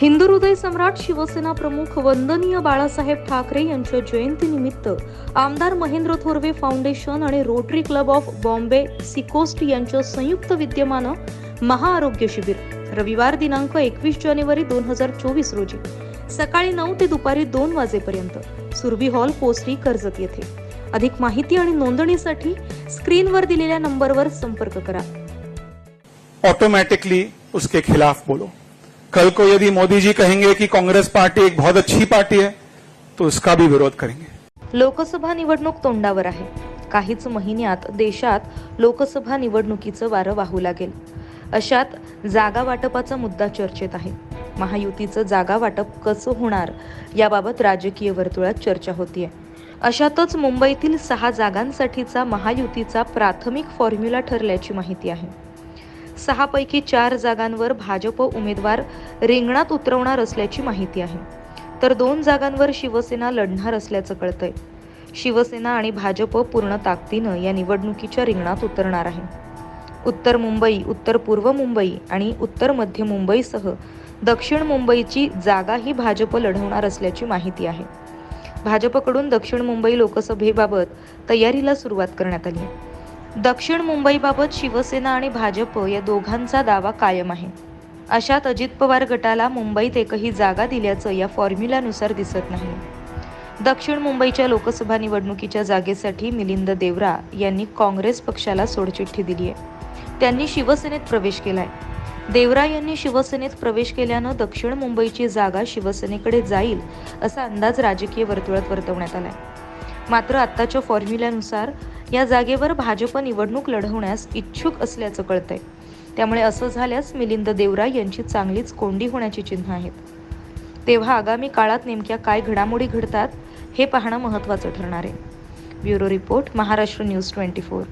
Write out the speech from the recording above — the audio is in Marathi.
हिंदू हृदय सम्राट शिवसेना प्रमुख वंदनीय बाळासाहेब ठाकरे यांच्या जयंतीनिमित्त आमदार महेंद्र थोरवे फाउंडेशन आणि Rotary club of Bombay seacoast यांच्या संयुक्त विद्यमानं महाआरोग्य शिबिर रविवार दिनांक एकवीस जानेवारी दोन हजार चोवीस रोजी सकाळी नऊ ते दुपारी दोन वाजेपर्यंत. सुरभी हॉल पोस्टी कर्जत येथे. अधिक माहिती आणि नोंदणीसाठी स्क्रीनवर दिलेल्या नंबरवर संपर्क करा. ऑटोमॅटिकली उसके खिलाफ बोलो. कल को यदि मोदी जी कहेंगे कि काँग्रेस पार्टी एक बहुत अच्छी पार्टी है तो उसका भी विरोध करेंगे। लोकसभा निवडणूक तोंडावर आहे. काहीच महिन्यात देशात लोकसभा निवडणुकीचं वारं वाहू लागेल. अशात जागा वाटपाचा मुद्दा चर्चेत आहे. महायुतीचं जागा वाटप कसं होणार याबाबत राजकीय वर्तुळात चर्चा होतीये. अशातच मुंबईतील सहा जागांसाठीचा महायुतीचा प्राथमिक फॉर्म्युला ठरल्याची माहिती आहे. सहापैकी चार जागांवर भाजप उमेदवार रिंगणात उतरवणार असल्याची माहिती आहे. तर दोन जागांवर शिवसेना लढणार असल्याचं कळतंय. शिवसेना आणि भाजप पूर्ण ताकदीनं या निवडणुकीच्या रिंगणात उतरणार आहे. उत्तर मुंबई उत्तर पूर्व मुंबई आणि उत्तर मध्य मुंबईसह दक्षिण मुंबईची जागाही भाजप लढवणार असल्याची माहिती आहे. भाजपकडून दक्षिण मुंबई लोकसभेबाबत तयारीला सुरुवात करण्यात आली आहे. दक्षिण मुंबईबाबत शिवसेना आणि भाजप या दोघांचा दावा कायम आहे. अशात अजित पवार गटाला मुंबईत एकही जागा दिल्याचं या फॉर्म्युल्यानुसार दिसत नाही. दक्षिण मुंबईच्या लोकसभा निवडणुकीच्या जागेसाठी मिलिंद देवरा यांनी काँग्रेस पक्षाला सोडचिठ्ठी दिली आहे. त्यांनी शिवसेनेत प्रवेश केलाय. देवरा यांनी शिवसेनेत प्रवेश केल्यानं दक्षिण मुंबईची जागा शिवसेनेकडे जाईल असा अंदाज राजकीय वर्तुळात वर्तवण्यात आलाय. मात्र आत्ताच्या फॉर्म्युल्यानुसार या जागेवर भाजप निवडणूक लढवण्यास इच्छुक असल्याचं कळतंय. त्यामुळे असं झाल्यास मिलिंद देवरा यांची चांगलीच कोंडी होण्याची चिन्ह आहेत. तेव्हा आगामी काळात नेमक्या काय घडामोडी घडतात हे पाहणं महत्त्वाचं ठरणार आहे. Bureau report Maharashtra news twenty four.